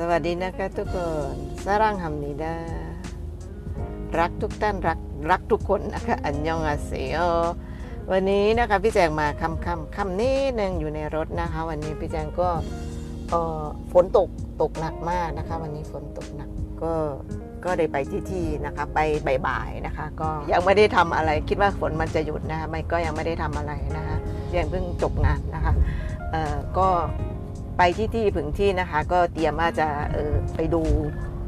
สวัสดีนะคะทุกคนสรังฮัมนิดารักทุกท่านรักรักทุกคนนะคะอันยองอาเซโอวันนี้นะคะพี่แจงมาคำคำคำนี้หนึ่งอยู่ในรถนะคะ วันนี้พี่แจงก็ฝนตกตกหนักมากนะคะ วันนี้ฝนตกหนักก็ก็ได้ไปที่ที่นะคะไปบ่ายๆนะคะ ก็ยังไม่ได้ทำอะไรคิดว่าฝนมันจะหยุดนะคะไม่ก็ยังไม่ได้ทำอะไรนะคะยังเพิ่งจบงานนะคะเออก็ ไปที่ที่ผึงที่นะคะ ก็เตรียมว่าจะเออไปดู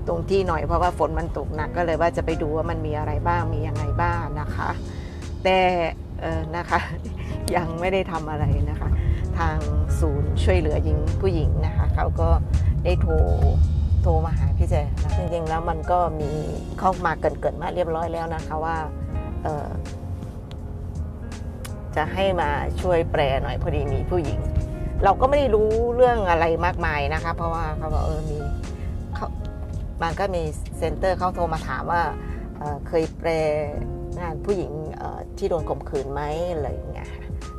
ตรงที่หน่อยเพราะว่าฝนมันตกหนักก็เลยว่าจะไปดูว่ามันมีอะไรบ้างมียังไงบ้างนะคะ แต่เออนะคะยังไม่ได้ทำอะไรนะคะ ทางศูนย์ช่วยเหลือหญิงผู้หญิงนะคะเขาก็ได้โทรโทรมาหาพี่แจนะจริงๆแล้วมันก็มีเข้ามาเกรินมาเรียบร้อยแล้วนะคะว่าจะให้มาช่วยแปลหน่อยพอดีมีผู้หญิง เราก็ไม่ได้รู้เรื่องอะไรมากมายนะคะ เพราะว่าเขาบอกเออมีเขามันก็มีเซ็นเตอร์เขาโทรมาถามว่าเเคยแปลงานผู้หญิงที่โดนข่มขืนไหมอะไรอย่างเงี้ย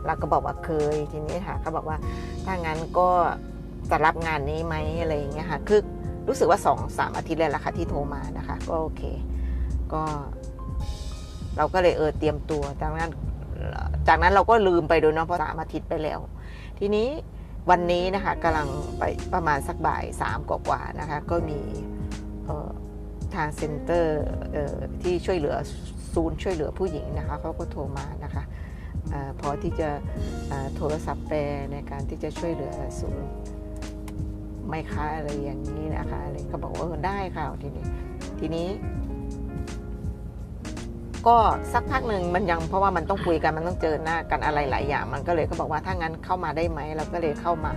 เราก็บอกว่าเคยทีนี้ค่ะเขาบอกว่าถ้างั้นก็จะรับงานนี้ไหมอะไรอย่างเงี้ยค่ะคือรู้สึกว่าสองสามอาทิตย์เลยละค่ะที่โทรมานะคะ ก็โอเค ก็เราก็เลยเออเตรียมตัวจากนั้นจากนั้นเราก็ลืมไปโดยเนาะเพราะสามอาทิตย์ไปแล้ว ทีนี้วันนี้นะคะกำลังไปประมาณสักบ่ายสามกว่าๆนะคะก็มีทางเซ็นเตอร์ที่ช่วยเหลือศูนย์ช่วยเหลือผู้หญิงนะคะเขาก็โทรมานะคะอพอที่จะโทรศัพท์แปลในการที่จะช่วยเหลือศูนย์ไม่ค้าอะไรอย่างนี้นะคะอะไรก็บอกว่าได้ค่ะทีนี้ทีนี้ ก็สักพักหนึ่งมันยังเพราะว่ามันต้องคุยกันมันต้องเจอหน้ากันอะไรหลายอย่าง มันก็เลยก็บอกว่าถ้างั้นเข้ามาได้ไหมเราก็เลยเข้ามา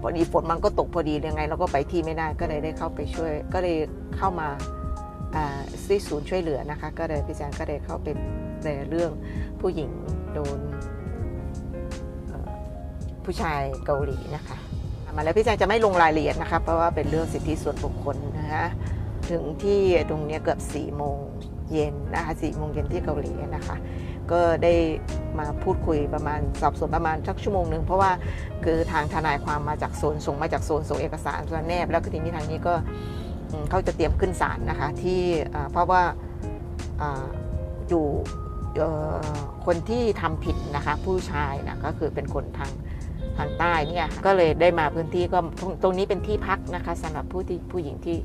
พอดีฝนมันก็ตกพอดียังไง เราก็ไปที่ไม่ได้ก็เลยได้เข้าไปช่วย ก็เลยเข้ามาที่ศูนย์ช่วยเหลือนะคะ ก็เลยพี่แจงก็เลยเข้าไปในเรื่องผู้หญิงโดนผู้ชายเกาหลีนะคะมาแล้วพี่แจงจะไม่ลงรายละเอียดนะคะเพราะว่าเป็นเรื่องสิทธิส่วนบุคคลนะคะถึงที่ตรงนี้เกือบ4ี่โมง เย็นนะคะสี่โมงเย็นที่เกาหลีนะคะ ก็ได้มาพูดคุยประมาณสอบสวนประมาณสักชั่วโมงหนึ่งเพราะว่าคือทางทนายความมาจากโซนส่งมาจากโซนส่งเอกสารส่วนแนบ แล้วก็ทีนี้ทางนี้ก็เขาจะเตรียมขึ้นศาลนะคะที่เพราะว่าออยู่คนที่ทำผิดนะคะผู้ชายนะก็คือเป็นคนทางทางใต้เนี่ยก็เลยได้มาพื้นที่ก็ตรงนี้เป็นที่พักนะคะสำหรับผู้ที่ผู้หญิงที่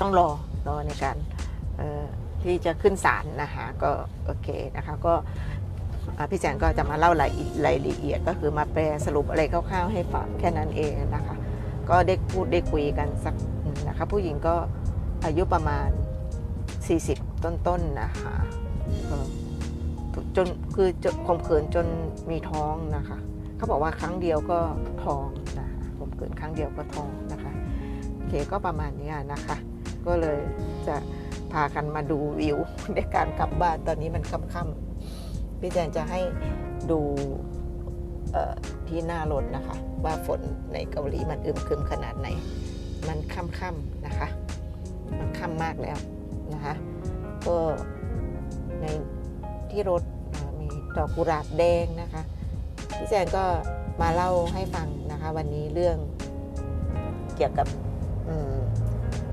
ต้องรอรอในการ ที่จะขึ้นศาลนะคะก็โอเคนะคะก็พี่แจงก็จะมาเล่ารายรายละเอียดก็คือมาแปลสรุปอะไรคร่าวๆให้ฟังแค่นั้นเองนะคะ ก็ได้พูดได้คุยกันสักนะคะผู้หญิงก็อายุประมาณ 40 ต้นๆนะคะจนคือข่มขืนจนมีท้องนะคะเขาบอกว่าครั้งเดียวก็ท้องนะคะข่มขืนครั้งเดียวก็ท้องนะคะโอเคก็ประมาณนี้นะคะ ก็เลยจะพากันมาดูวิวในการกลับบ้านตอนนี้มันค่ำๆพี่แจนจะให้ดูที่หน้ารถนะคะ ว่าฝนในเกาหลีมันอึมครึมขนาดไหน มันค่ำๆนะคะ มันค่ำมากแล้วนะคะ ก็ในที่รถมีดอกกุหลาบแดงนะคะพี่แจนก็มาเล่าให้ฟังนะคะ วันนี้เรื่องเกี่ยวกับ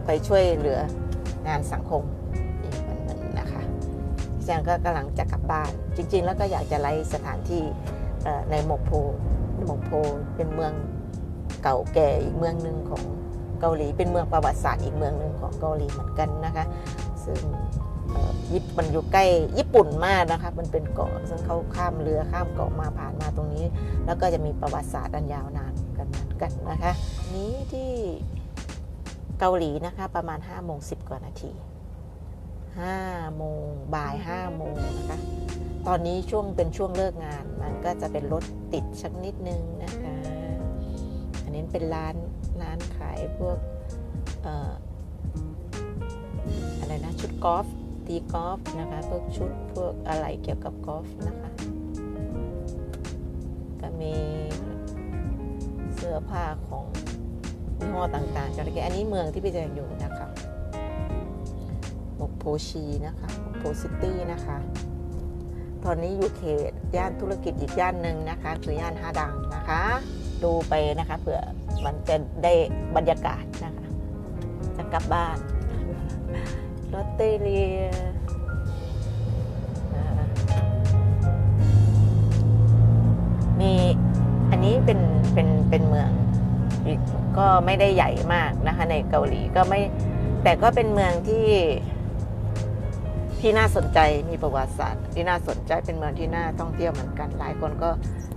ไปช่วยเหลืองานสังคมอีกวันหนึ่งนะคะพี่แจงก็กำลังจะกลับบ้าน จริง ๆ แล้วก็อยากจะไล่สถานที่ในหมกโพหมกโพเป็นเมืองเก่าแก่อีกเมืองหนึ่งของเกาหลีเป็นเมืองประวัติศาสตร์อีกเมืองหนึ่งของเกาหลีเหมือนกันนะคะ ซึ่งญี่ปุ่นมันอยู่ใกล้ญี่ปุ่นมากนะคะ มันเป็นเกาะซึ่งเขาข้ามเรือข้ามเกาะมาผ่านมาตรงนี้ แล้วก็จะมีประวัติศาสตร์อันยาวนานกันเหมือนกันนะคะ นี้ที่ เกาหลีนะคะ ประมาณ5โมง10 กว่านาที5โมงบ่าย5โมงนะคะ ตอนนี้ช่วงเป็นช่วงเลิกงาน มันก็จะเป็นรถติดสักนิดนึงนะคะ อันนี้เป็นร้านร้านขายพวกอะไรนะชุดกอล์ฟตีกอล์ฟนะคะพวกชุดพวกอะไรเกี่ยวกับกอล์ฟนะคะ ก็มีเสื้อผ้าของ ยี่ห้อต่างๆจระเข้อันนี้เมืองที่พี่แจงอยู่นะคะบกโพชีนะคะบกโพซิตี้นะคะ ตอนนี้อยู่เขตย่านธุรกิจอีกย่านหนึ่งนะคะ คือย่านฮาดังนะคะ ดูไปนะคะเผื่อมันจะได้บรรยากาศนะคะ จะกลับบ้านลอตเตเลียนะคะมีอันนี้เป็นเป็นเป็นเมือง กก็ไม่ได้ใหญ่มากนะคะ ในเกาหลีก็ไม่ แต่ก็เป็นเมืองที่ที่น่าสนใจมีประวัติศาสตร์ ที่น่าสนใจเป็นเมืองที่น่าท่องเที่ยวเหมือนกัน หลายคนก็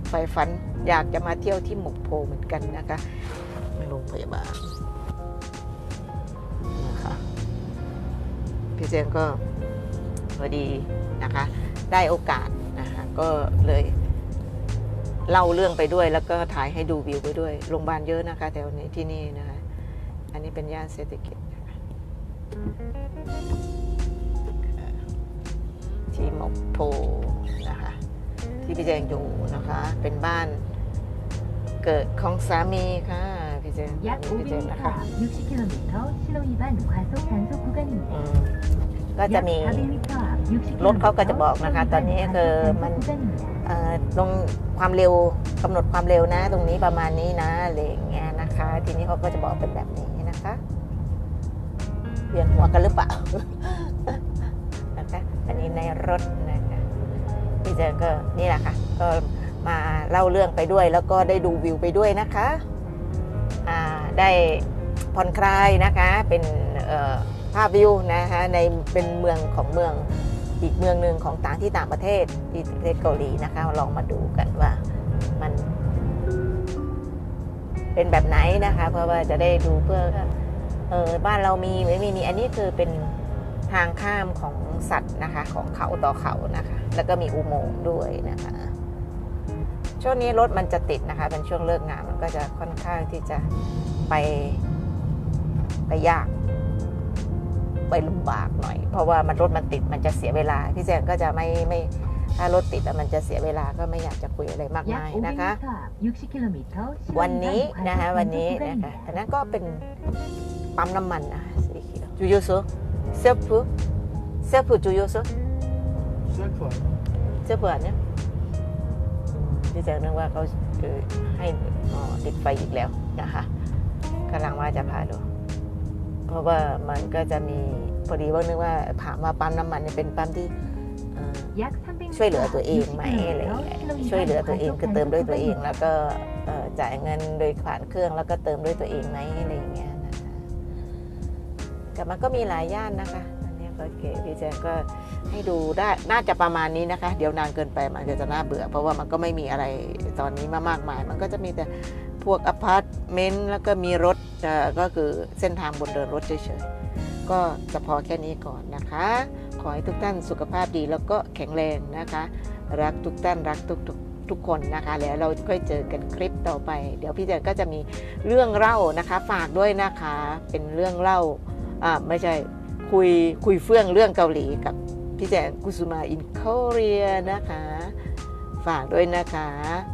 ใฝ่ฝันอยากจะมาเที่ยวที่หมกโพเหมือนกันนะคะโรงพยาบาลนะคะพี่เจนก็พอดีนะคะ ได้โอกาสนะคะก็เลย เล่าเรื่องไปด้วย แล้วก็ถ่ายให้ดูวิวไปด้วยโรงพยาบาลเยอะนะคะแถวนี้ที่นี่นะคะ อันนี้เป็นย่านเศรษฐกิจนะคะ ที่หมกโพนะคะ ที่พี่แจงอยู่นะคะ เป็นบ้านเกิดของสามีค่ะพี่แจง 약 พี่แจง 500m นะคะ 앞 60km 신호위반 과속 단속 อื 구간입니다. ก็จะมีรถเขาก็จะบอกนะคะ ตอนนี้คือมันตรงความเร็วกำหนดความเร็วนะ ตรงนี้ประมาณนี้นะอะไรอย่างเงี้ยนะคะ ทีนี้เขาก็จะบอกเป็นแบบนี้นะคะเวียนหัวกันหรือเปล่านะคะอันนี้ในรถนะคะพี่เจนก็นี่แหละค่ะก็มาเล่าเรื่องไปด้วย แล้วก็ได้ดูวิวไปด้วยนะคะได้ผ่อนคลายนะคะเป็นเอ่อ ภาพวิวนะคะในเป็นเมืองของเมืองอีกเมืองหนึ่งของต่างที่ต่างประเทศที่ประเทศเกาหลีนะคะลองมาดูกันว่ามันเป็นแบบไหนนะคะ เพราะว่าจะได้ดูเพื่อเออบ้านเรามีไม่มีมีอันนี้คือเป็นทางข้ามของสัตว์นะคะของเขาต่อเขานะคะ แล้วก็มีอุโมงค์ด้วยนะคะ ช่วงนี้รถมันจะติดนะคะ เป็นช่วงเลิกงานมันก็จะค่อนข้างที่จะไปไปยาก ไปลำบากหน่อย เพราะว่ามันรถมันติดมันจะเสียเวลา พี่แจงก็จะไม่ไม่ถ้ารถติดแล้วมันจะเสียเวลาก็ไม่อยากจะคุยอะไรมากมายนะคะ วันนี้นะคะวันนี้นะคะอันนั้นก็เป็นปั๊มน้ำมันนะสีเขียวจูโยูซุเซฟูเซฟูจูโยูซุเซฟูเซฟูอัเนี่ยพี่แจงนึกว่าเขาให้ติดไฟอีกแล้วนะคะกำลังว่าจะพาดู เพราะว่ามันก็จะมีพอดีว่านึกว่าผ่ามาปั๊มน้ำมันเนี่ยเป็นปั๊มที่ช่วยเหลือตัวเองไหมอะไรอย่างเงี้ยช่วยเหลือตัวเองคือเติมด้วยตัวเอง แล้วก็จ่ายเงินโดยผ่านเครื่องแล้วก็เติมด้วยตัวเองไหมอะไรอย่างเงี้ยนะคะแต่มันก็มีหลายย่านนะคะโอเคพี่แจงก็ให้ดูได้น่าจะประมาณนี้นะคะ เดี๋ยวนานเกินไปมันจะน่าเบื่อ เพราะว่ามันก็ไม่มีอะไรตอนนี้มามากมาย มันก็จะมีแต่ พวกอพาร์ตเมนต์แล้วก็มีรถก็คือเส้นทางบนเดินรถเฉยๆ ก็จะพอแค่นี้ก่อนนะคะ ขอให้ทุกท่านสุขภาพดีแล้วก็แข็งแรงนะคะ รักทุกท่านรักทุกทุกทุกคนนะคะ แล้วเราค่อยเจอกันคลิปต่อไป เดี๋ยวพี่แจนก็จะมีเรื่องเล่านะคะ ฝากด้วยนะคะ เป็นเรื่องเล่าอ่าไม่ใช่คุยคุยเฟื่องเรื่องเกาหลีกับพี่แจนกุสุมาอินเกาหลีนะคะ ฝากด้วยนะคะ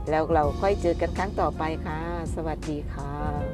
แล้วเราค่อยเจอกันครั้งต่อไปค่ะ สวัสดีค่ะ